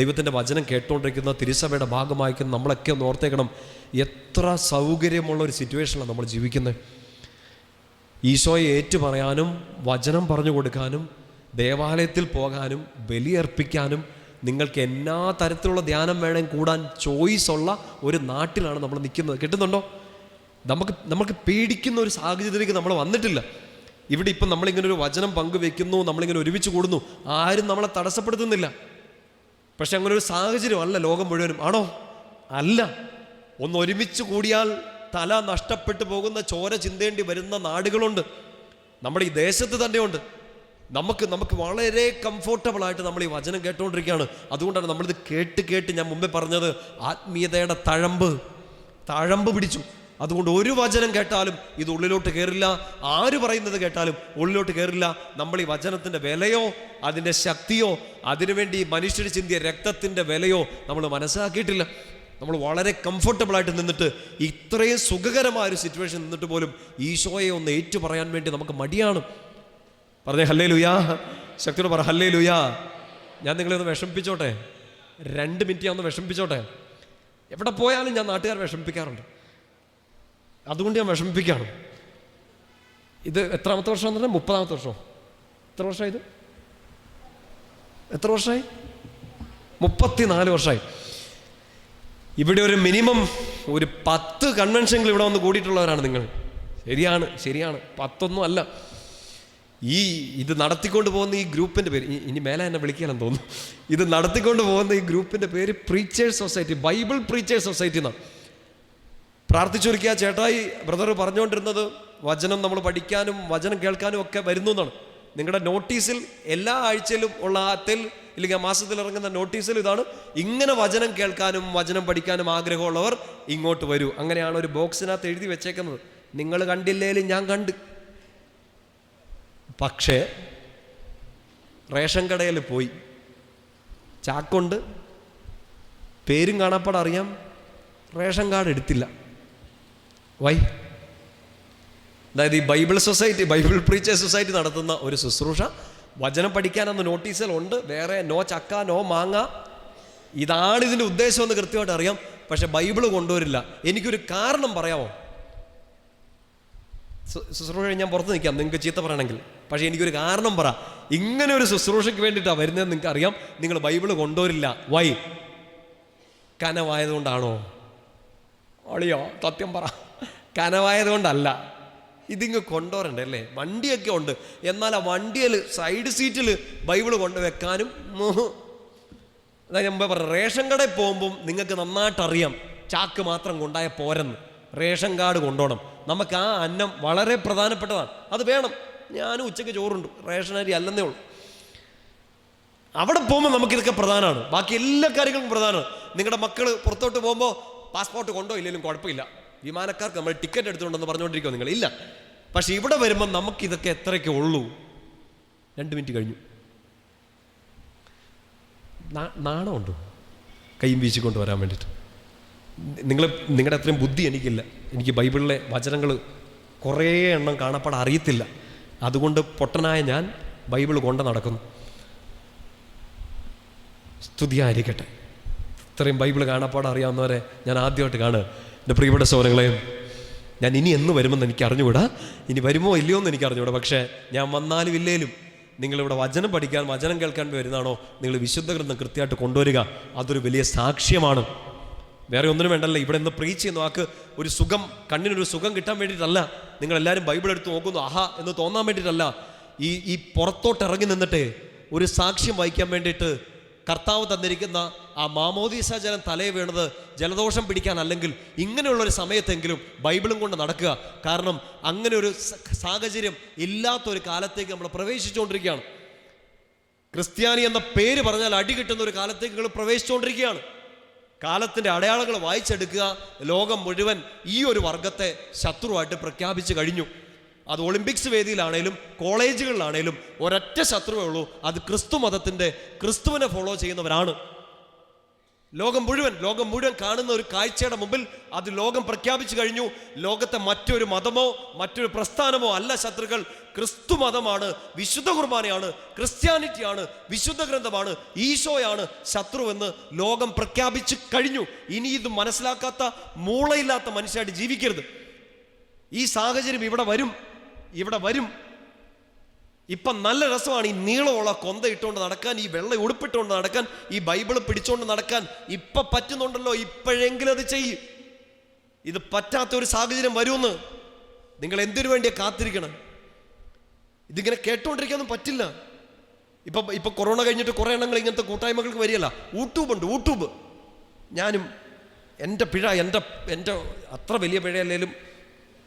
ദൈവത്തിന്റെ വചനം കേട്ടുകൊണ്ടിരിക്കുന്ന തിരുസഭയുടെ ഭാഗമായിരിക്കുന്ന നമ്മളൊക്കെ ഒന്ന് ഓർത്തേക്കണം. എത്ര സൗകര്യമുള്ള ഒരു സിറ്റുവേഷനിലാണ് നമ്മൾ ജീവിക്കുന്നത്. ഈശോയെ ഏറ്റു പറയാനും വചനം പറഞ്ഞു കൊടുക്കാനും ദേവാലയത്തിൽ പോകാനും ബലിയർപ്പിക്കാനും നിങ്ങൾക്ക് എല്ലാ തരത്തിലുള്ള ധ്യാനം വേണേൽ കൂടാൻ ചോയ്സ് ഉള്ള ഒരു നാട്ടിലാണ് നമ്മൾ നിൽക്കുന്നത്. കിട്ടുന്നുണ്ടോ? നമുക്ക് നമുക്ക് പേടിക്കുന്ന ഒരു സാഹചര്യത്തിലേക്ക് നമ്മൾ വന്നിട്ടില്ല. ഇവിടെ ഇപ്പം നമ്മളിങ്ങനെ ഒരു വചനം പങ്കുവെക്കുന്നു നമ്മളിങ്ങനെ ഒരുമിച്ച് കൂടുന്നു. ആരും നമ്മളെ തടസ്സപ്പെടുത്തുന്നില്ല. പക്ഷെ അങ്ങനെ ഒരു സാഹചര്യമല്ല ലോകം മുഴുവനും. ആണോ? അല്ല. ഒന്ന് ഒരുമിച്ച് കൂടിയാൽ തല നഷ്ടപ്പെട്ടു പോകുന്ന ചോര ചിന്തേണ്ടി വരുന്ന നാടുകളുണ്ട്. നമ്മുടെ ഈ ദേശത്ത് തന്നെയുണ്ട്. നമുക്ക് നമുക്ക് വളരെ കംഫോർട്ടബിൾ ആയിട്ട് നമ്മൾ ഈ വചനം കേട്ടുകൊണ്ടിരിക്കുകയാണ്. അതുകൊണ്ടാണ് നമ്മളിത് കേട്ട് കേട്ട് ഞാൻ മുമ്പേ പറഞ്ഞത് ആത്മീയതയുടെ തഴമ്പ്. തഴമ്പ് പിടിച്ചു. അതുകൊണ്ട് ഒരു വചനം കേട്ടാലും ഇത് ഉള്ളിലോട്ട് കയറില്ല ആര് പറയുന്നത് കേട്ടാലും ഉള്ളിലോട്ട് കയറില്ല നമ്മൾ ഈ വചനത്തിന്റെ വിലയോ അതിന്റെ ശക്തിയോ അതിനുവേണ്ടി മനുഷ്യർ ചിന്തിയ രക്തത്തിന്റെ വിലയോ നമ്മൾ മനസ്സിലാക്കിയിട്ടില്ല. നമ്മൾ വളരെ കംഫർട്ടബിളായിട്ട് നിന്നിട്ട് ഇത്രയും സുഖകരമായ ഒരു സിറ്റുവേഷൻ നിന്നിട്ട് പോലും ഈശോയെ ഒന്ന് ഏറ്റു പറയാൻ വേണ്ടി നമുക്ക് മടിയാണ്. പറഞ്ഞേ ഹല്ലേ ലുയാ ശക്തിയോട് പറ ഹല്ലേ ലുയാ ഞാൻ നിങ്ങളെ ഒന്ന് വിഷമിപ്പിച്ചോട്ടെ? രണ്ട് മിനിറ്റ് ഞാൻ ഒന്ന് വിഷമിപ്പിച്ചോട്ടെ? എവിടെ പോയാലും ഞാൻ നാട്ടുകാർ വിഷമിപ്പിക്കാറുണ്ട്. അതുകൊണ്ട് ഞാൻ വിഷമിപ്പിക്കുകയാണ്. ഇത് എത്രാമത്തെ വർഷം പറഞ്ഞാൽ മുപ്പതാമത്തെ വർഷം. എത്ര വർഷമായി ഇത്? എത്ര വർഷമായി? മുപ്പത്തിനാല് വർഷമായി. ഇവിടെ ഒരു മിനിമം ഒരു പത്ത് കൺവെൻഷനുകൾ ഇവിടെ വന്ന് കൂടിയിട്ടുള്ളവരാണ് നിങ്ങൾ. ശരിയാണ് ശരിയാണ്. പത്തൊന്നും അല്ല. ഈ ഇത് നടത്തിക്കൊണ്ട് പോകുന്ന ഈ ഗ്രൂപ്പിന്റെ പേര് ഇനി മേലെ എന്നെ വിളിക്കാനെന്ന് തോന്നുന്നു. ഇത് നടത്തിക്കൊണ്ട് പോകുന്ന ഈ ഗ്രൂപ്പിന്റെ പേര് preachers society Bible preachers society എന്നാണ്. പ്രാർത്ഥിച്ചൊരുക്കിയ ചേട്ടായി ബ്രദർ പറഞ്ഞുകൊണ്ടിരുന്നത് വചനം നമ്മൾ പഠിക്കാനും വചനം കേൾക്കാനും ഒക്കെ വരുന്നു എന്നാണ്. നിങ്ങളുടെ നോട്ടീസിൽ എല്ലാ ആഴ്ചയിലും ഉള്ള ആത്തിൽ ഇല്ലെങ്കിൽ ആ മാസത്തിൽ ഇറങ്ങുന്ന നോട്ടീസിൽ ഇതാണ് ഇങ്ങനെ വചനം കേൾക്കാനും വചനം പഠിക്കാനും ആഗ്രഹമുള്ളവർ ഇങ്ങോട്ട് വരൂ. അങ്ങനെയാണ് ഒരു ബോക്സിനകത്ത് എഴുതി വെച്ചേക്കുന്നത്. നിങ്ങൾ കണ്ടില്ലേലും ഞാൻ കണ്ട്. പക്ഷേ റേഷൻ കടയിൽ പോയി. ചാക്കുണ്ട്. പേരും കാണാപ്പാടറിയാം. റേഷൻ കാർഡ് എടുത്തില്ല. വൈ അതായത് ഈ Bible society Bible preachers society നടത്തുന്ന ഒരു ശുശ്രൂഷ. വചനം പഠിക്കാനെന്ന് നോട്ടീസിലുണ്ട് വേറെ നോ ചക്ക നോ മാങ്ങ. ഇതാണ് ഇതിന്റെ ഉദ്ദേശം എന്ന് കൃത്യമായിട്ട് അറിയാം. പക്ഷെ ബൈബിൾ കൊണ്ടുവരില്ല. എനിക്കൊരു കാരണം പറയാമോ? ശുശ്രൂഷ ഞാൻ പുറത്ത് നിൽക്കാം. നിങ്ങൾക്ക് ചീത്ത പറയണമെങ്കിൽ. പക്ഷേ എനിക്കൊരു കാരണം പറ. ഇങ്ങനെ ഒരു ശുശ്രൂഷയ്ക്ക് വേണ്ടിയിട്ടാണ് വരുന്നതെന്ന് നിങ്ങൾക്ക് അറിയാം. നിങ്ങൾ ബൈബിൾ കൊണ്ടുവരില്ല. വൈ കനവായതുകൊണ്ടാണോ? അളിയോ സത്യം പറ. കനവായതുകൊണ്ടല്ല. ഇതിങ്ങ് കൊണ്ടുവരണ്ടേ അല്ലേ? വണ്ടിയൊക്കെ ഉണ്ട്. എന്നാൽ ആ വണ്ടിയിൽ സൈഡ് സീറ്റിൽ ബൈബിൾ കൊണ്ടുവെക്കാനും വെക്കാനും അതായത് ഞാൻ പറഞ്ഞു റേഷൻ കടയിൽ പോകുമ്പം നിങ്ങൾക്ക് നന്നായിട്ട് അറിയാം ചാക്ക് മാത്രം കൊണ്ടായ പോരെന്ന്. റേഷൻ കാർഡ് കൊണ്ടുപോകണം നമുക്ക് ആ അന്നം വളരെ പ്രധാനപ്പെട്ടതാണ്. അത് വേണം. ഞാനും ഉച്ചയ്ക്ക് ചോറുണ്ട്. റേഷൻ അരി അല്ലെന്നേ ഉള്ളൂ. അവിടെ പോകുമ്പോൾ നമുക്കിതൊക്കെ പ്രധാനമാണ്. ബാക്കി എല്ലാ കാര്യങ്ങളും പ്രധാനമാണ്. നിങ്ങളുടെ മക്കൾ പുറത്തോട്ട് പോകുമ്പോൾ പാസ്പോർട്ട് കൊണ്ടോ ഇല്ലെങ്കിലും കുഴപ്പമില്ല. വിമാനക്കാർക്ക് നമ്മൾ ടിക്കറ്റ് എടുത്തുകൊണ്ടെന്ന് പറഞ്ഞുകൊണ്ടിരിക്കുമോ നിങ്ങൾ. ഇല്ല. പക്ഷെ ഇവിടെ വരുമ്പോൾ നമുക്കിതൊക്കെ എത്രയൊക്കെ ഉള്ളൂ. രണ്ട് മിനിറ്റ് കഴിഞ്ഞു. നാണമുണ്ടോ? കൈയും വീശിക്കൊണ്ട് വരാൻ വേണ്ടിയിട്ട്. നിങ്ങൾ നിങ്ങളുടെ അത്രയും ബുദ്ധി എനിക്കില്ല. എനിക്ക് ബൈബിളിലെ വചനങ്ങൾ കുറേ എണ്ണം കാണപ്പെടാൻ അറിയത്തില്ല. അതുകൊണ്ട് പൊട്ടനായ ഞാൻ ബൈബിൾ കൊണ്ട് നടക്കുന്നു. സ്തുതിയായിരിക്കട്ടെ. ഇത്രയും ബൈബിൾ കാണാപ്പാട് അറിയാവുന്നവരെ ഞാൻ ആദ്യമായിട്ട് കാണുക. എന്റെ പ്രിയപ്പെട്ട സോനങ്ങളെ ഞാൻ ഇനി എന്ന് വരുമെന്ന് എനിക്ക് അറിഞ്ഞുകൂടാ? ഇനി വരുമോ ഇല്ലയോ എന്ന് എനിക്ക് അറിഞ്ഞുകൂടാ. പക്ഷേ ഞാൻ വന്നാലും ഇല്ലേലും നിങ്ങളിവിടെ വചനം പഠിക്കാൻ വചനം കേൾക്കാൻ വരുന്നതാണോ? നിങ്ങൾ വിശുദ്ധ ഗ്രന്ഥം കൃത്യമായിട്ട് കൊണ്ടുവരിക. അതൊരു വലിയ സാക്ഷ്യമാണ്. വേറെ ഒന്നിനും വേണ്ടല്ല. ഇവിടെ നിന്ന് പ്രീച്ച് ചെയ്യുന്ന വാക്ക് ഒരു സുഖം കണ്ണിനൊരു സുഖം കിട്ടാൻ വേണ്ടിയിട്ടല്ല. നിങ്ങളെല്ലാവരും ബൈബിൾ എടുത്ത് നോക്കുന്നു ആഹാ എന്ന് തോന്നാൻ വേണ്ടിയിട്ടല്ല. ഈ ഈ പുറത്തോട്ട് ഇറങ്ങി നിന്നിട്ട് ഒരു സാക്ഷ്യം വഹിക്കാൻ വേണ്ടിയിട്ട് കർത്താവ് തന്നിരിക്കുന്ന ആ മാമോദീസ ജലം തലയെ വീണത് ജലദോഷം പിടിക്കാൻ അല്ലെങ്കിൽ ഇങ്ങനെയുള്ള ഒരു സമയത്തെങ്കിലും ബൈബിളും കൊണ്ട് നടക്കുക. കാരണം അങ്ങനെ ഒരു സാഹചര്യം ഇല്ലാത്തൊരു കാലത്തേക്ക് നമ്മൾ പ്രവേശിച്ചുകൊണ്ടിരിക്കുകയാണ്. ക്രിസ്ത്യാനി എന്ന പേര് പറഞ്ഞാൽ അടി കിട്ടുന്ന ഒരു കാലത്തേക്ക് നിങ്ങൾ പ്രവേശിച്ചുകൊണ്ടിരിക്കുകയാണ്. കാലത്തിന്റെ അടയാളങ്ങൾ വായിച്ചെടുക്കുക. ലോകം മുഴുവൻ ഈ ഒരു വർഗത്തെ ശത്രുവായിട്ട് പ്രഖ്യാപിച്ചു കഴിഞ്ഞു. അത് ഒളിമ്പിക്സ് വേദിയിലാണേലും കോളേജുകളിലാണേലും ഒരൊറ്റ ശത്രുവേ ഉള്ളൂ. അത് ക്രിസ്തു മതത്തിന്റെ ക്രിസ്തുവിനെ ഫോളോ ചെയ്യുന്നവരാണ്. ലോകം മുഴുവൻ ലോകം മുഴുവൻ കാണുന്ന ഒരു കാഴ്ചയുടെ മുമ്പിൽ അത് ലോകം പ്രഖ്യാപിച്ചു കഴിഞ്ഞു. ലോകത്തെ മറ്റൊരു മതമോ മറ്റൊരു പ്രസ്ഥാനമോ അല്ല ശത്രുക്കൾ. ക്രിസ്തു മതമാണ് വിശുദ്ധ കുർബാനയാണ് ക്രിസ്ത്യാനിറ്റിയാണ് വിശുദ്ധ ഗ്രന്ഥമാണ് ഈശോയാണ് ശത്രുവെന്ന് ലോകം പ്രഖ്യാപിച്ചു കഴിഞ്ഞു. ഇനി ഇത് മനസ്സിലാക്കാത്ത മൂളയില്ലാത്ത മനുഷ്യരായിട്ട് ജീവിക്കരുത്. ഈ സാഹചര്യം ഇവിടെ വരും. ഇവിടെ വരും. ഇപ്പം നല്ല രസമാണ് ഈ നീളമുള്ള കൊന്ത ഇട്ടുകൊണ്ട് നടക്കാൻ ഈ വെള്ള ഉടുപ്പിട്ടുകൊണ്ട് നടക്കാൻ ഈ ബൈബിൾ പിടിച്ചുകൊണ്ട് നടക്കാൻ. ഇപ്പം പറ്റുന്നുണ്ടല്ലോ ഇപ്പോഴെങ്കിലും അത് ചെയ്യും. ഇത് പറ്റാത്ത ഒരു സാഹചര്യം വരുമെന്ന് നിങ്ങൾ എന്തിനു വേണ്ടിയാണ് കാത്തിരിക്കണം? ഇതിങ്ങനെ കേട്ടുകൊണ്ടിരിക്കാനൊന്നും പറ്റില്ല. ഇപ്പം ഇപ്പം കൊറോണ കഴിഞ്ഞിട്ട് കുറേ എണ്ണങ്ങൾ ഇങ്ങനത്തെ കൂട്ടായ്മകൾക്ക് വരികയല്ല. യൂട്യൂബ് ഉണ്ട് യൂട്യൂബ് ഞാനും എന്റെ പിഴ എന്റെ എന്റെ അത്ര വലിയ പിഴയല്ലേലും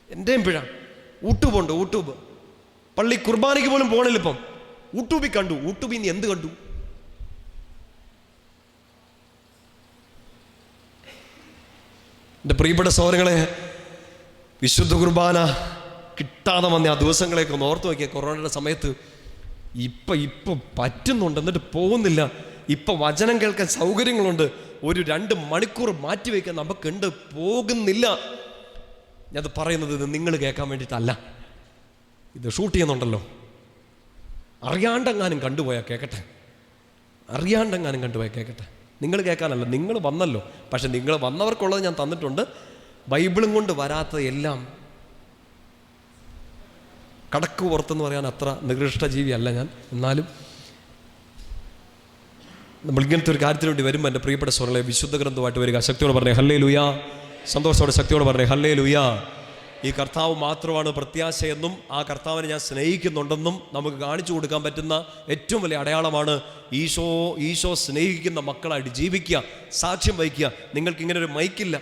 എന്റെയും പിഴ. യൂട്യൂബ് ഉണ്ട് യൂട്യൂബ് പള്ളി കുർബാനയ്ക്ക് പോലും പോകണില്ല ഇപ്പം. യൂട്യൂബിൽ കണ്ടു. യൂട്യൂബിൽ നിന്ന് എന്ത് കണ്ടു? എന്റെ പ്രിയപ്പെട്ട സൗരങ്ങളെ വിശുദ്ധ കുർബാന കിട്ടാതെ വന്ന ആ ദിവസങ്ങളെയൊക്കെ ഒന്ന് ഓർത്ത് നോക്കിയ. കൊറോണയുടെ സമയത്ത് ഇപ്പം ഇപ്പം പറ്റുന്നുണ്ട്. എന്നിട്ട് പോകുന്നില്ല. ഇപ്പം വചനം കേൾക്കാൻ സൗകര്യങ്ങളുണ്ട്. ഒരു രണ്ട് മണിക്കൂർ മാറ്റി മാറ്റിവെക്കാൻ നമുക്കുണ്ട്. പോകുന്നില്ല. ഞാനത് പറയുന്നത് ഇത് നിങ്ങൾ കേൾക്കാൻ വേണ്ടിയിട്ടല്ല. ഇത് ഷൂട്ട് ചെയ്യുന്നുണ്ടല്ലോ. അറിയാണ്ടെങ്ങാനും കണ്ടുപോയാൽ കേൾക്കട്ടെ അറിയാണ്ടെങ്ങാനും കണ്ടുപോയാൽ കേൾക്കട്ടെ നിങ്ങൾ കേൾക്കാനല്ല നിങ്ങൾ വന്നല്ലോ. പക്ഷെ നിങ്ങൾ വന്നവർക്കുള്ളത് ഞാൻ തന്നിട്ടുണ്ട്. ബൈബിളും കൊണ്ട് വരാത്ത എല്ലാം കടക്ക് പുറത്തെന്ന് പറയാൻ അത്ര നികൃഷ്ട ജീവിയല്ല ഞാൻ. എന്നാലും നമ്മൾ ഇങ്ങനത്തെ ഒരു കാര്യത്തിന് വേണ്ടി വരുമ്പോൾ എന്റെ പ്രിയപ്പെട്ട സ്വരങ്ങളെ വിശുദ്ധ ഗ്രന്ഥമായിട്ട് വരിക. ശക്തിയോട് പറഞ്ഞേ ഹല്ലേ ലുയാ സന്തോഷത്തോടെ ശക്തിയോട് പറഞ്ഞേ ഹല്ലേ ലുയാ ഈ കർത്താവ് മാത്രമാണ് പ്രത്യാശയെന്നും ആ കർത്താവിനെ ഞാൻ സ്നേഹിക്കുന്നുണ്ടെന്നും നമുക്ക് കാണിച്ചു കൊടുക്കാൻ പറ്റുന്ന ഏറ്റവും വലിയ അടയാളമാണ് ഈശോ ഈശോ സ്നേഹിക്കുന്ന മക്കളായിട്ട് ജീവിക്കുക സാക്ഷ്യം വഹിക്കുക. നിങ്ങൾക്ക് ഇങ്ങനെ ഒരു മൈക്കില്ല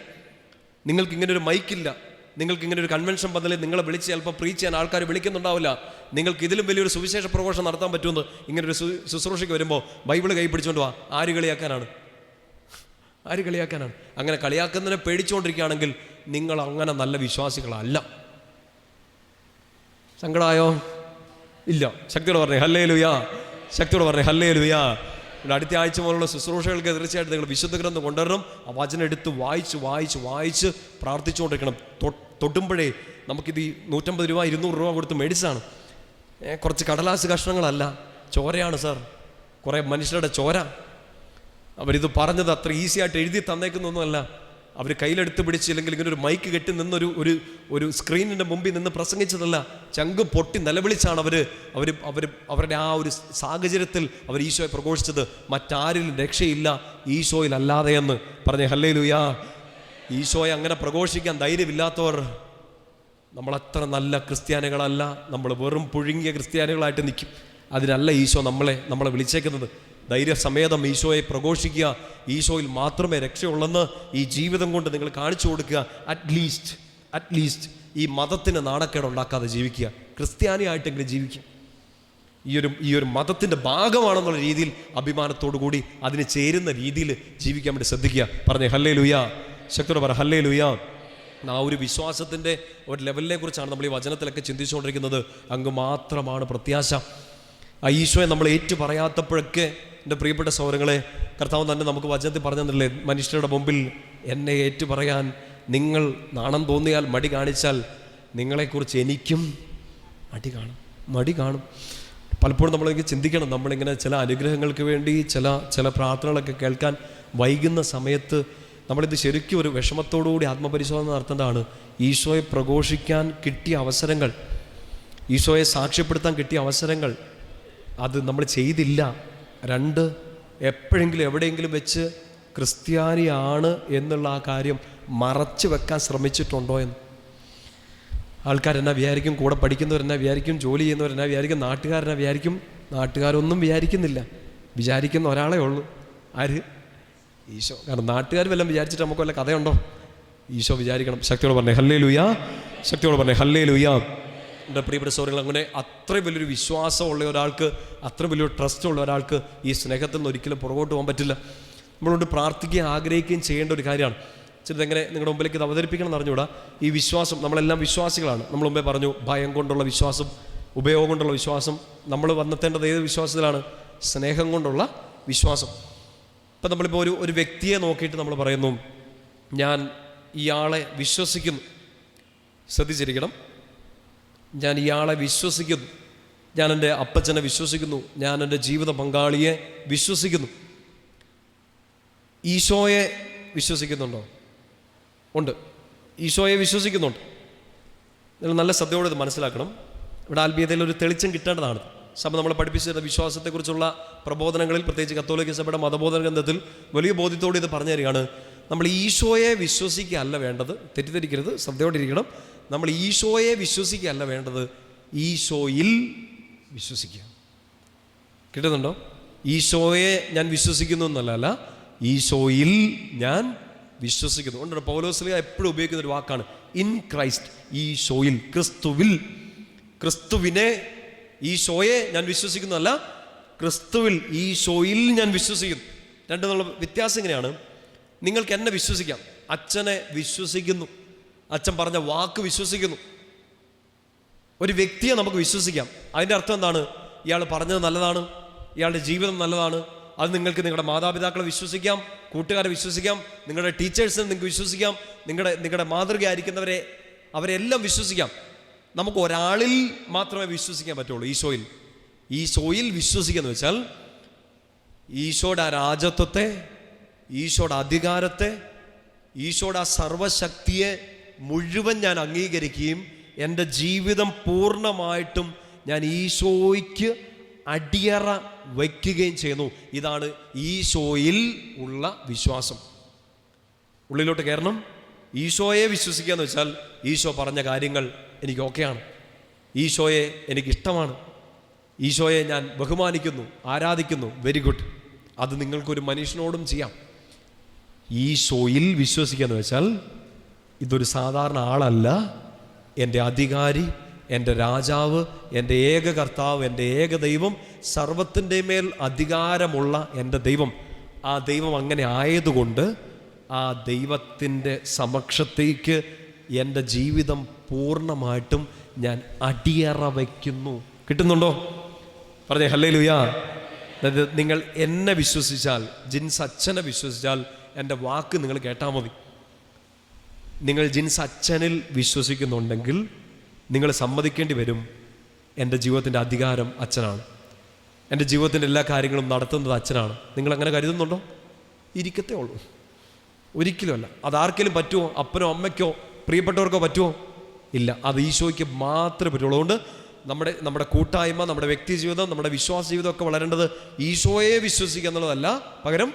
നിങ്ങൾക്ക് ഇങ്ങനെ ഒരു മൈക്കില്ല നിങ്ങൾക്ക് ഇങ്ങനെ ഒരു കൺവെൻഷൻ പന്തലിൽ നിങ്ങളെ വിളിച്ച് ചിലപ്പോൾ പ്രീച്ച് ചെയ്യാൻ ആൾക്കാർ വിളിക്കുന്നുണ്ടാവില്ല. നിങ്ങൾക്ക് ഇതിലും വലിയൊരു സുവിശേഷ പ്രഘോഷം നടത്താൻ പറ്റുമെന്ന് ഇങ്ങനെ ഒരു ശു- ശുശ്രൂഷയ്ക്ക് വരുമ്പോൾ ബൈബിൾ കൈ പിടിച്ചുകൊണ്ട് വാ. ആര് കളിയാക്കാനാണ്? ആര് കളിയാക്കാനാണ്? അങ്ങനെ കളിയാക്കുന്നതിനെ പേടിച്ചുകൊണ്ടിരിക്കുകയാണെങ്കിൽ നിങ്ങൾ അങ്ങനെ നല്ല വിശ്വാസികളല്ല. സങ്കടമായോ ഇല്ല. ശക്തിയോട് പറഞ്ഞേ ഹല്ലേ ലുയാ ശക്തിയോട് പറഞ്ഞേ ഹല്ലേ ലുയാ അടുത്ത ആഴ്ച മുതലുള്ള ശുശ്രൂഷകൾക്ക് തീർച്ചയായിട്ടും നിങ്ങൾ വിശുദ്ധ ഗ്രന്ഥം കൊണ്ടുവരണം. ആ വചനം എടുത്ത് വായിച്ച് വായിച്ച് വായിച്ച് പ്രാർത്ഥിച്ചുകൊണ്ടിരിക്കണം. തൊട്ടുമ്പോഴേ നമുക്കിത് ഈ നൂറ്റമ്പത് രൂപ ഇരുന്നൂറ് രൂപ കൊടുത്ത് മേടിച്ചാണ് കുറച്ച് കടലാസ് കഷ്ണങ്ങളല്ല. ചോരയാണ് സാർ. കുറേ മനുഷ്യരുടെ ചോര. അവരിത് പറഞ്ഞത് അത്ര ഈസി ആയിട്ട് എഴുതി തന്നേക്കുന്നൊന്നുമല്ല. അവർ കയ്യിലെടുത്ത് പിടിച്ചില്ലെങ്കിൽ ഇങ്ങനെ ഒരു മൈക്ക് കെട്ടി നിന്നൊരു ഒരു ഒരു സ്ക്രീനിന്റെ മുമ്പിൽ നിന്ന് പ്രസംഗിച്ചതല്ല. ചങ്ക് പൊട്ടി നിലവിളിച്ചാണ് അവർ അവർ അവർ അവരുടെ ആ ഒരു സാഹചര്യത്തിൽ അവർ ഈശോയെ പ്രഘോഷിച്ചത്. മറ്റാരിലും രക്ഷയില്ല ഈശോയിൽ അല്ലാതെ എന്ന് പറഞ്ഞ ഹല്ലേ ലുയാ ഈശോയെ അങ്ങനെ പ്രഘോഷിക്കാൻ ധൈര്യമില്ലാത്തവർ നമ്മളത്ര നല്ല ക്രിസ്ത്യാനികളല്ല. നമ്മൾ വെറും പുഴുങ്ങിയ ക്രിസ്ത്യാനികളായിട്ട് നിൽക്കും. അതിനല്ല ഈശോ നമ്മളെ നമ്മളെ വിളിച്ചേക്കുന്നത്. ധൈര്യസമേതം ഈശോയെ പ്രഘോഷിക്കുക ഈശോയിൽ മാത്രമേ രക്ഷയുള്ളെന്ന് ഈ ജീവിതം കൊണ്ട് നിങ്ങൾ കാണിച്ചു കൊടുക്കുക. അറ്റ്ലീസ്റ്റ് അറ്റ്ലീസ്റ്റ് ഈ മതത്തിന് നാണക്കേട് ഉണ്ടാക്കാതെ ജീവിക്കുക. ക്രിസ്ത്യാനിയായിട്ടെങ്കിലും ജീവിക്കുക. ഈ ഒരു ഈ ഒരു മതത്തിന്റെ ഭാഗമാണെന്നുള്ള രീതിയിൽ അഭിമാനത്തോടു കൂടി അതിന് ചേരുന്ന രീതിയിൽ ജീവിക്കാൻ വേണ്ടി ശ്രദ്ധിക്കുക. പറഞ്ഞേ ഹല്ലേ ലുയാ ശക്തിയോടെ പറ ഹല്ലേ ലുയാ ആ ഒരു വിശ്വാസത്തിന്റെ ഒരു ലെവലിനെ കുറിച്ചാണ് നമ്മൾ ഈ വചനത്തിലൊക്കെ ചിന്തിച്ചുകൊണ്ടിരിക്കുന്നത്. അങ്ങ് മാത്രമാണ് പ്രത്യാശ. ആ ഈശോയെ നമ്മൾ ഏറ്റു പറയാത്തപ്പോഴൊക്കെ എന്റെ പ്രിയപ്പെട്ട സൗരങ്ങളെ കർത്താവ് തന്നെ നമുക്ക് വചനത്തിൽ പറഞ്ഞു തന്നില്ലേ മനുഷ്യരുടെ മുമ്പിൽ എന്നെ ഏറ്റു പറയാൻ നിങ്ങൾ നാണം തോന്നിയാൽ മടി കാണിച്ചാൽ നിങ്ങളെക്കുറിച്ച് എനിക്കും മടി കാണും മടി കാണും. പലപ്പോഴും നമ്മളെനിക്ക് ചിന്തിക്കണം നമ്മളിങ്ങനെ ചില അനുഗ്രഹങ്ങൾക്ക് വേണ്ടി ചില ചില പ്രാർത്ഥനകളൊക്കെ കേൾക്കാൻ വൈകുന്ന സമയത്ത് നമ്മളിത് ശരിക്കും ഒരു വിഷമത്തോടുകൂടി ആത്മപരിശോധന നടത്തേണ്ടതാണ്. ഈശോയെ പ്രഘോഷിക്കാൻ കിട്ടിയ അവസരങ്ങൾ ഈശോയെ സാക്ഷ്യപ്പെടുത്താൻ കിട്ടിയ അവസരങ്ങൾ അത് നമ്മൾ ചെയ്തില്ല. രണ്ട് എപ്പോഴെങ്കിലും എവിടെയെങ്കിലും വെച്ച് ക്രിസ്ത്യാനിയാണ് എന്നുള്ള ആ കാര്യം മറച്ചു വെക്കാൻ ശ്രമിച്ചിട്ടുണ്ടോ എന്ന്. ആൾക്കാരെന്നാ വിചാരിക്കും കൂടെ പഠിക്കുന്നവരെന്നാ വിചാരിക്കും ജോലി ചെയ്യുന്നവരെന്നാ വിചാരിക്കും നാട്ടുകാരെന്നാ വിചാരിക്കും. നാട്ടുകാരൊന്നും വിചാരിക്കുന്നില്ല. വിചാരിക്കുന്ന ഒരാളേ ഉള്ളൂ. ആര്? ഈശോ. കാരണം നാട്ടുകാർ വല്ലതും വിചാരിച്ചിട്ട് നമുക്ക് വല്ല കഥയുണ്ടോ? ഈശോ വിചാരിക്കണം. ശക്തിയോട് പറഞ്ഞേ ഹല്ലേ ലുയാ ശക്തിയോട് പറഞ്ഞേ ഹല്ലേ ലുയാ എന്റെ പ്രിയപ്പെട്ട സൗഹൃദങ്ങൾ അങ്ങനെ അത്രയും വലിയൊരു വിശ്വാസമുള്ള ഒരാൾക്ക് അത്ര വലിയൊരു ട്രസ്റ്റ് ഉള്ള ഒരാൾക്ക് ഈ സ്നേഹത്തിൽ നിന്ന് ഒരിക്കലും പുറകോട്ട് പോകാൻ പറ്റില്ല. നമ്മളോട് പ്രാർത്ഥിക്കുകയും ആഗ്രഹിക്കുകയും ചെയ്യേണ്ട ഒരു കാര്യമാണ്. ചിലത് എങ്ങനെ നിങ്ങളുടെ മുമ്പിലേക്ക് ഇത് അവതരിപ്പിക്കണം എന്ന് അറിഞ്ഞുകൂടാ? ഈ വിശ്വാസം നമ്മളെല്ലാം വിശ്വാസികളാണ്. നമ്മൾ മുമ്പേ പറഞ്ഞു ഭയം കൊണ്ടുള്ള വിശ്വാസം ഉപയോഗം കൊണ്ടുള്ള വിശ്വാസം. നമ്മൾ വന്നെത്തേണ്ടത് ഏത് വിശ്വാസത്തിലാണ്? സ്നേഹം കൊണ്ടുള്ള വിശ്വാസം. ഇപ്പം നമ്മളിപ്പോൾ ഒരു ഒരു വ്യക്തിയെ നോക്കിയിട്ട് നമ്മൾ പറയുന്നു ഞാൻ ഇയാളെ വിശ്വസിക്കുന്നു. ശ്രദ്ധിച്ചിരിക്കണം. ഞാൻ ഇയാളെ വിശ്വസിക്കുന്നു. ഞാൻ എന്റെ അപ്പച്ചനെ വിശ്വസിക്കുന്നു. ഞാൻ എന്റെ ജീവിത പങ്കാളിയെ വിശ്വസിക്കുന്നു. ഈശോയെ വിശ്വസിക്കുന്നുണ്ടോ? ഉണ്ട്. ഈശോയെ വിശ്വസിക്കുന്നുണ്ട്. നിങ്ങൾ നല്ല ശ്രദ്ധയോടെ ഇത് മനസ്സിലാക്കണം. ഇവിടെ ആത്മീയതയിൽ ഒരു തെളിച്ചം കിട്ടേണ്ടതാണ്. സഭ നമ്മളെ പഠിപ്പിച്ചിരുന്ന വിശ്വാസത്തെക്കുറിച്ചുള്ള പ്രബോധനങ്ങളിൽ പ്രത്യേകിച്ച് കത്തോലിക്ക സഭയുടെ മതബോധന ഗ്രന്ഥത്തിൽ വലിയ ബോധ്യത്തോടെ ഇത് പറഞ്ഞു തരികയാണ് നമ്മൾ ഈശോയെ വിശ്വസിക്കുകയല്ല വേണ്ടത്. തെറ്റിദ്ധരിക്കരുത്. ശ്രദ്ധയോടിരിക്കണം നമ്മൾ ഈശോയെ വിശ്വസിക്കുകയല്ല വേണ്ടത്. ഈശോയിൽ വിശ്വസിക്കുക. കിട്ടുന്നുണ്ടോ? ഈശോയെ ഞാൻ വിശ്വസിക്കുന്നു എന്നല്ല. അല്ല ഈശോയിൽ ഞാൻ വിശ്വസിക്കുന്നു. ഉണ്ട് പൗലോസ്ലിയ എപ്പോഴും ഉപയോഗിക്കുന്ന ഒരു വാക്കാണ്. ഇൻ ക്രൈസ്റ്റ് ഈശോയിൽ ക്രിസ്തുവിൽ. ക്രിസ്തുവിനെ ഈശോയെ ഞാൻ വിശ്വസിക്കുന്നതല്ല ക്രിസ്തുവിൽ ഈശോയിൽ ഞാൻ വിശ്വസിക്കുന്നു. രണ്ടു വ്യത്യാസം ഇങ്ങനെയാണ് നിങ്ങൾക്ക് എന്നെ വിശ്വസിക്കാം. അച്ഛനെ വിശ്വസിക്കുന്നു. അച്ഛൻ പറഞ്ഞ വാക്ക് വിശ്വസിക്കുന്നു. ഒരു വ്യക്തിയെ നമുക്ക് വിശ്വസിക്കാം. അതിന്റെ അർത്ഥം എന്താണ്? ഇയാൾ പറഞ്ഞത് നല്ലതാണ്. ഇയാളുടെ ജീവിതം നല്ലതാണ്. അത് നിങ്ങൾക്ക് നിങ്ങളുടെ മാതാപിതാക്കളെ വിശ്വസിക്കാം കൂട്ടുകാരെ വിശ്വസിക്കാം നിങ്ങളുടെ ടീച്ചേഴ്സിനെ നിങ്ങൾക്ക് വിശ്വസിക്കാം നിങ്ങളുടെ നിങ്ങളുടെ മാതൃകയായിരിക്കുന്നവരെ അവരെല്ലാം വിശ്വസിക്കാം. നമുക്ക് ഒരാളിൽ മാത്രമേ വിശ്വസിക്കാൻ പറ്റുള്ളൂ ഈശോയിൽ. ഈശോയിൽ വിശ്വസിക്കുക എന്ന് വെച്ചാൽ ഈശോയുടെ ആ രാജത്വത്തെ ഈശോയുടെ അധികാരത്തെ ഈശോയുടെ ആ സർവശക്തിയെ മുഴുവൻ ഞാൻ അംഗീകരിക്കുകയും എന്റെ ജീവിതം പൂർണമായിട്ടും ഞാൻ ഈശോയ്ക്ക് അടിയറ വയ്ക്കുകയും ചെയ്യുന്നു. ഇതാണ് ഈശോയിൽ ഉള്ള വിശ്വാസം. ഉള്ളിലോട്ട് കയറണം. ഈശോയെ വിശ്വസിക്കുക എന്ന് വെച്ചാൽ ഈശോ പറഞ്ഞ കാര്യങ്ങൾ എനിക്ക് ഓക്കെയാണ്. ഈശോയെ എനിക്കിഷ്ടമാണ്. ഈശോയെ ഞാൻ ബഹുമാനിക്കുന്നു ആരാധിക്കുന്നു. വെരി ഗുഡ് അത് നിങ്ങൾക്കൊരു മനുഷ്യനോടും ചെയ്യാം. ഈശോയിൽ വിശ്വസിക്കുക എന്ന് വെച്ചാൽ ഇതൊരു സാധാരണ ആളല്ല. എന്റെ അധികാരി എന്റെ രാജാവ് എന്റെ ഏക കർത്താവ് എന്റെ ഏക ദൈവം സർവത്തിന്റെ മേൽ അധികാരമുള്ള എന്റെ ദൈവം. ആ ദൈവം അങ്ങനെ ആയതുകൊണ്ട് ആ ദൈവത്തിന്റെ സമക്ഷത്തേക്ക് എന്റെ ജീവിതം പൂർണമായിട്ടും ഞാൻ അടിയറ വയ്ക്കുന്നു. കിട്ടുന്നുണ്ടോ? പറഞ്ഞേ ഹല്ലേ ലുയാ നിങ്ങൾ എന്നെ വിശ്വസിച്ചാൽ ജിൻസ് അച്ഛനെ വിശ്വസിച്ചാൽ എന്റെ വാക്ക് നിങ്ങൾ കേട്ടാൽ മതി. നിങ്ങൾ ജിൻസ് അച്ഛനിൽ വിശ്വസിക്കുന്നുണ്ടെങ്കിൽ നിങ്ങൾ സമ്മതിക്കേണ്ടി വരും. എന്റെ ജീവിതത്തിന്റെ അധികാരം അച്ഛനാണ്. എന്റെ ജീവിതത്തിന്റെ എല്ലാ കാര്യങ്ങളും നടത്തുന്നത് അച്ഛനാണ്. നിങ്ങൾ അങ്ങനെ കരുതുന്നുണ്ടോ? ഇരിക്കത്തേ ഉള്ളൂ. ഒരിക്കലുമല്ല അതാർക്കെങ്കിലും പറ്റുമോ? അപ്പനോ അമ്മയ്ക്കോ? പ്രിയപ്പെട്ടവർക്കോ പറ്റുമോ? ഇല്ല. അത് ഈശോയ്ക്ക് മാത്രമേ പറ്റുള്ളൂ. അതുകൊണ്ട് നമ്മുടെ നമ്മുടെ കൂട്ടായ്മ നമ്മുടെ വ്യക്തി ജീവിതം നമ്മുടെ വിശ്വാസ ജീവിതമൊക്കെ വളരേണ്ടത് ഈശോയെ വിശ്വസിക്കുക എന്നുള്ളതല്ല. പകരം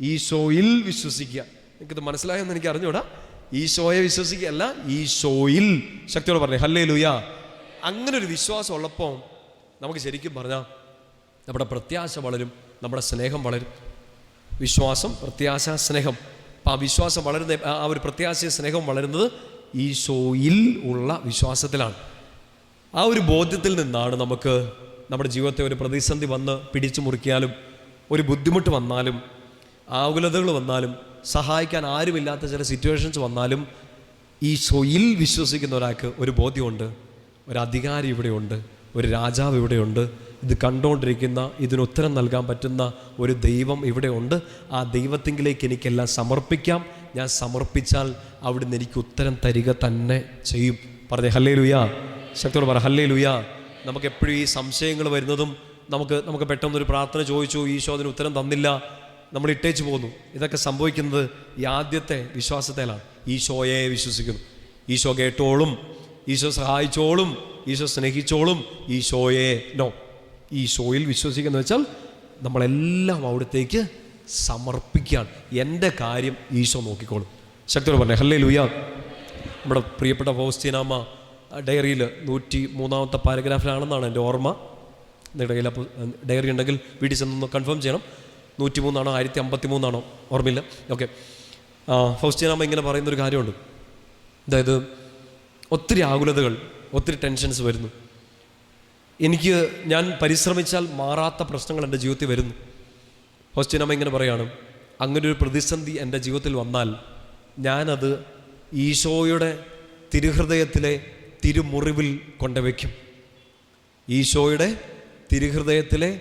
ഈശോയിൽ വിശ്വസിക്കുക. നിങ്ങൾക്കിത് മനസ്സിലായെന്ന് എനിക്ക് അറിഞ്ഞൂടാ ഈശോയെ വിശ്വസിക്കുകയല്ല ഈശോയിൽ. ശക്തിയോട് പറഞ്ഞു ഹല്ലേ ലൂയ അങ്ങനെ ഒരു വിശ്വാസം ഉള്ളപ്പോൾ നമുക്ക് ശരിക്കും പറഞ്ഞാൽ നമ്മുടെ പ്രത്യാശ വളരും നമ്മുടെ സ്നേഹം വളരും. വിശ്വാസം പ്രത്യാശ സ്നേഹം. അപ്പം ആ വിശ്വാസം വളരുന്ന ആ- ഒരു പ്രത്യാശ സ്നേഹം വളരുന്നത് ഈശോയിൽ ഉള്ള വിശ്വാസത്തിലാണ്. ആ ഒരു ബോധ്യത്തിൽ നിന്നാണ് നമുക്ക് നമ്മുടെ ജീവിതത്തെ ഒരു പ്രതിസന്ധി വന്ന് പിടിച്ചു മുറിക്കിയാലും ഒരു ബുദ്ധിമുട്ട് വന്നാലും ആകുലതകൾ വന്നാലും സഹായിക്കാൻ ആരുമില്ലാത്ത ചില സിറ്റുവേഷൻസ് വന്നാലും ഈ ഷോയിൽ വിശ്വസിക്കുന്ന ഒരാൾക്ക് ഒരു ബോധ്യമുണ്ട് ഒരു അധികാരി ഇവിടെയുണ്ട് ഒരു രാജാവ് ഇവിടെയുണ്ട്. ഇത് കണ്ടുകൊണ്ടിരിക്കുന്ന ഇതിന് ഉത്തരം നൽകാൻ പറ്റുന്ന ഒരു ദൈവം ഇവിടെയുണ്ട്. ആ ദൈവത്തിങ്കിലേക്ക് എനിക്കെല്ലാം സമർപ്പിക്കാം. ഞാൻ സമർപ്പിച്ചാൽ അവിടുന്ന് എനിക്ക് ഉത്തരം തരിക തന്നെ ചെയ്യും. പറഞ്ഞേ ഹല്ലേ ലുയാ ശക്തിയോട് പറ ഹല്ലേ ലുയാ നമുക്ക് എപ്പോഴും ഈ സംശയങ്ങൾ വരുന്നതും നമുക്ക് നമുക്ക് പെട്ടെന്നൊരു പ്രാർത്ഥന ചോദിച്ചു ഈശോ അതിന് ഉത്തരം തന്നില്ല. നമ്മൾ ഇട്ടേച്ച് പോകുന്നു. ഇതൊക്കെ സംഭവിക്കുന്നത് ഈ ആദ്യത്തെ വിശ്വാസത്തിലാണ്. ഈശോയെ വിശ്വസിക്കുന്നു. ഈശോ കേട്ടോളും. ഈശോ സഹായിച്ചോളും. ഈശോ സ്നേഹിച്ചോളും. ഈശോയെ നോ. ഈശോയിൽ വിശ്വസിക്കുന്ന വെച്ചാൽ നമ്മളെല്ലാം അവിടത്തേക്ക് സമർപ്പിക്കുകയാണ്. എന്റെ കാര്യം ഈശോ നോക്കിക്കോളും. ശക്തിയോട് പറഞ്ഞു ഹല്ലേ ലുയ നമ്മുടെ പ്രിയപ്പെട്ട ഫൗസ്റ്റീനാമ്മ ഡയറിയിൽ നൂറ്റി മൂന്നാമത്തെ പാരഗ്രാഫിലാണെന്നാണ് എന്റെ ഓർമ്മ. നിങ്ങളുടെ കയ്യിൽ അപ്പോൾ ഡയറി ഉണ്ടെങ്കിൽ വീട്ടിൽ ചെന്നൊന്ന് കൺഫേം ചെയ്യണം. നൂറ്റി മൂന്നാണോ ആയിരത്തി അമ്പത്തി മൂന്നാണോ ഓർമ്മയില്ല ഓക്കെ ഫൗസ്റ്റിനാമ ഇങ്ങനെ പറയുന്നൊരു കാര്യമുണ്ട്. അതായത് ഒത്തിരി ആകുലതകൾ ഒത്തിരി ടെൻഷൻസ് വരുന്നു. എനിക്ക് ഞാൻ പരിശ്രമിച്ചാൽ മാറാത്ത പ്രശ്നങ്ങൾ എന്റെ ജീവിതത്തിൽ വരുന്നു. ഫൗസ്റ്റിനാമ ഇങ്ങനെ പറയാണ് അങ്ങനെ ഒരു പ്രതിസന്ധി എന്റെ ജീവിതത്തിൽ വന്നാൽ ഞാനത് ഈശോയുടെ തിരുഹൃദയത്തിലെ തിരുമുറിവിൽ കൊണ്ടുവയ്ക്കും. ഈശോയുടെ തിരുഹൃദയത്തിലെ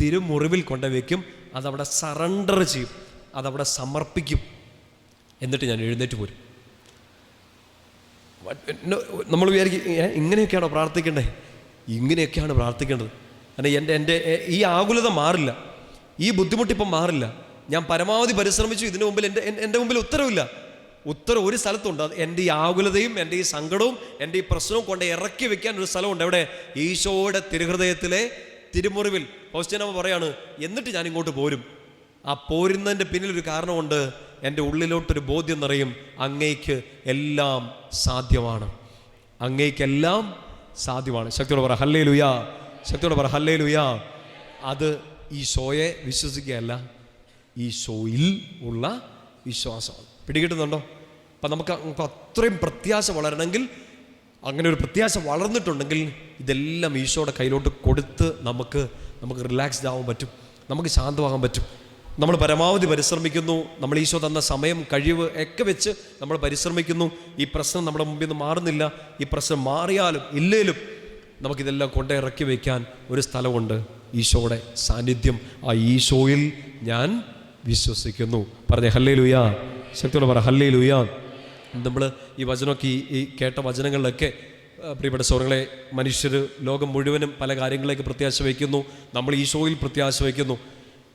തിരുമുറിവിൽ കൊണ്ടുവയ്ക്കും. അതവിടെ സറണ്ടർ ചെയ്യും. അതവിടെ സമർപ്പിക്കും. എന്നിട്ട് ഞാൻ എഴുന്നേറ്റ് പോരും. നമ്മൾ വിചാരിക്കും "ഏ, ഇങ്ങനെയൊക്കെയാണോ പ്രാർത്ഥിക്കേണ്ടത് ഇങ്ങനെയൊക്കെയാണ് പ്രാർത്ഥിക്കേണ്ടത്. കാരണം എന്റെ എന്റെ ഈ ആകുലത മാറില്ല. ഈ ബുദ്ധിമുട്ടിപ്പം മാറില്ല. ഞാൻ പരമാവധി പരിശ്രമിച്ചു. ഇതിനു മുമ്പിൽ എന്റെ- എന്റെ മുമ്പിൽ ഉത്തരവില്ല. ഉത്തരം ഒരു സ്ഥലത്തുണ്ട്. അത് എന്റെ ഈ ആകുലതയും എന്റെ ഈ സങ്കടവും എന്റെ ഈ പ്രശ്നവും കൊണ്ട് ഇറക്കി വെക്കാൻ ഒരു സ്ഥലമുണ്ട്. എവിടെ? ഈശോയുടെ തിരുഹൃദയത്തിലെ തിരുമുറിവിൽ ഫൗസ്റ്റ്യനമ്മ പറയാണ് എന്നിട്ട് ഞാൻ ഇങ്ങോട്ട് പോരും. ആ പോരുന്നതിന്റെ പിന്നിലൊരു കാരണമുണ്ട് എന്റെ ഉള്ളിലോട്ടൊരു ബോധ്യം നിറയും അങ്ങേക്ക് എല്ലാം സാധ്യമാണ്. അങ്ങേക്കെല്ലാം സാധ്യമാണ്. ശക്തിയോട് പറ ഹല്ലേ ലുയാ ശക്തിയോട് പറ ഹല്ലേ ലുയാ അത് ഈ ഷോയെ വിശ്വസിക്കുകയല്ല ഈ ഷോയിൽ ഉള്ള വിശ്വാസമാണ്. പിടികിട്ടുന്നുണ്ടോ? അപ്പം നമുക്ക് അത്രയും പ്രത്യാശ വളരണമെങ്കിൽ അങ്ങനെ ഒരു പ്രത്യാശ വളർന്നിട്ടുണ്ടെങ്കിൽ ഇതെല്ലാം ഈശോയുടെ കയ്യിലോട്ട് കൊടുത്ത് നമുക്ക് നമുക്ക് റിലാക്സ്ഡ് ആവാൻ പറ്റും. നമുക്ക് ശാന്തമാകാൻ പറ്റും. നമ്മൾ പരമാവധി പരിശ്രമിക്കുന്നു. നമ്മൾ ഈശോ തന്ന സമയം കഴിവ് ഒക്കെ വെച്ച് നമ്മൾ പരിശ്രമിക്കുന്നു. ഈ പ്രശ്നം നമ്മുടെ മുമ്പിൽ നിന്ന് മാറുന്നില്ല. ഈ പ്രശ്നം മാറിയാലും ഇല്ലേലും നമുക്കിതെല്ലാം കൊണ്ടേ ഇറക്കി വയ്ക്കാൻ ഒരു സ്ഥലമുണ്ട്. ഈശോയുടെ സാന്നിധ്യം. ആ ഈശോയിൽ ഞാൻ വിശ്വസിക്കുന്നു. പറഞ്ഞേ ഹല്ലേ ലുയാ ശക്തിയോട് പറ ഹല്ലേ ലുയാ നമ്മൾ ഈ വചനമൊക്കെ ഈ കേട്ട വചനങ്ങളിലൊക്കെ പ്രിയപ്പെട്ട സൗഹൃദങ്ങളെ മനുഷ്യർ ലോകം മുഴുവനും പല കാര്യങ്ങളിലേക്ക് പ്രത്യാശ വയ്ക്കുന്നു നമ്മൾ ഈശോയിൽ പ്രത്യാശ വയ്ക്കുന്നു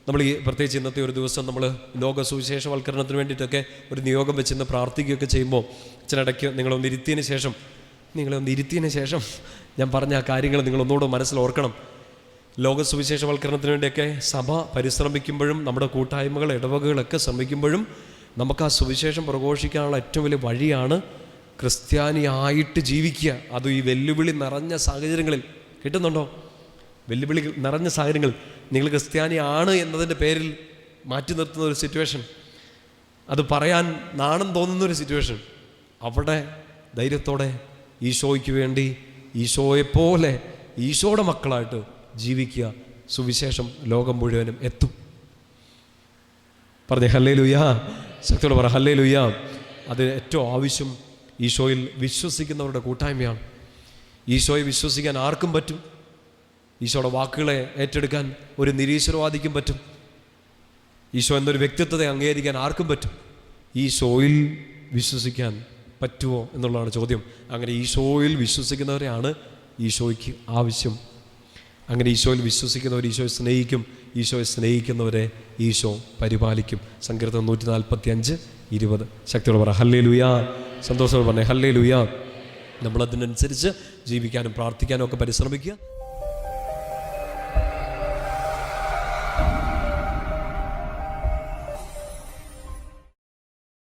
നമ്മൾ ഈ പ്രത്യേകിച്ച് ഇന്നത്തെ ഒരു ദിവസം നമ്മൾ ലോക സുവിശേഷവൽക്കരണത്തിന് വേണ്ടിയിട്ടൊക്കെ ഒരു നിയോഗം വെച്ച് ഇന്ന് പ്രാർത്ഥിക്കുകയൊക്കെ ചെയ്യുമ്പോൾ ചിലടയ്ക്ക് നിങ്ങളൊന്ന് ഇരുത്തിയതിന് ശേഷം നിങ്ങളൊന്ന് ഇരുത്തിയതിന് ശേഷം ഞാൻ പറഞ്ഞ ആ കാര്യങ്ങൾ നിങ്ങളൊന്നുകൂടെ മനസ്സിൽ ഓർക്കണം. ലോക സുവിശേഷവൽക്കരണത്തിന് വേണ്ടിയൊക്കെ സഭ പരിശ്രമിക്കുമ്പോഴും നമ്മുടെ കൂട്ടായ്മകൾ ഇടവകകളൊക്കെ ശ്രമിക്കുമ്പോഴും നമുക്ക് ആ സുവിശേഷം പ്രഘോഷിക്കാനുള്ള ഏറ്റവും വലിയ വഴിയാണ് ക്രിസ്ത്യാനിയായിട്ട് ജീവിക്കുക. അത് ഈ വെല്ലുവിളി നിറഞ്ഞ സാഹചര്യങ്ങളിൽ കിട്ടുന്നുണ്ടോ? വെല്ലുവിളി നിറഞ്ഞ സാഹചര്യങ്ങളിൽ നിങ്ങൾ ക്രിസ്ത്യാനിയാണ് എന്നതിന്റെ പേരിൽ മാറ്റി നിർത്തുന്ന ഒരു സിറ്റുവേഷൻ അത് പറയാൻ നാണം തോന്നുന്ന ഒരു സിറ്റുവേഷൻ അവിടെ ധൈര്യത്തോടെ ഈശോയ്ക്ക് വേണ്ടി ഈശോയെപ്പോലെ ഈശോയുടെ മക്കളായിട്ട് ജീവിക്കുക സുവിശേഷം ലോകം മുഴുവനും എത്തും. പറഞ്ഞേ ഹല്ലേ ലുയാ ശക്തിയോട് പറ ഹല്ലേ ലുയ്യ അത് ഏറ്റവും ആവശ്യം ഈശോയിൽ വിശ്വസിക്കുന്നവരുടെ കൂട്ടായ്മയാണ്. ഈശോയെ വിശ്വസിക്കാൻ ആർക്കും പറ്റും. ഈശോയുടെ വാക്കുകളെ ഏറ്റെടുക്കാൻ ഒരു നിരീശ്വരവാദിക്കും പറ്റും. ഈശോ എന്നൊരു വ്യക്തിത്വത്തെ അംഗീകരിക്കാൻ ആർക്കും പറ്റും. ഈശോയിൽ വിശ്വസിക്കാൻ പറ്റുമോ എന്നുള്ളതാണ് ചോദ്യം. അങ്ങനെ ഈശോയിൽ വിശ്വസിക്കുന്നവരെയാണ് ഈശോയ്ക്ക് ആവശ്യം അങ്ങനെ ഈശോയിൽ വിശ്വസിക്കുന്നവർ ഈശോയെ സ്നേഹിക്കും ഈശോയെ സ്നേഹിക്കുന്നവരെ ഈശോ പരിപാലിക്കും. സങ്കീർത്തനം നൂറ്റി നാൽപ്പത്തി അഞ്ച് ഇരുപത്. ശക്തിയോട് പറ ഹല്ലേ ലുയാ സന്തോഷത്തോട് പറഞ്ഞേ ഹല്ലേ ലുയാ നമ്മളതിനനുസരിച്ച് ജീവിക്കാനും പ്രാർത്ഥിക്കാനും ഒക്കെ പരിശ്രമിക്കുക.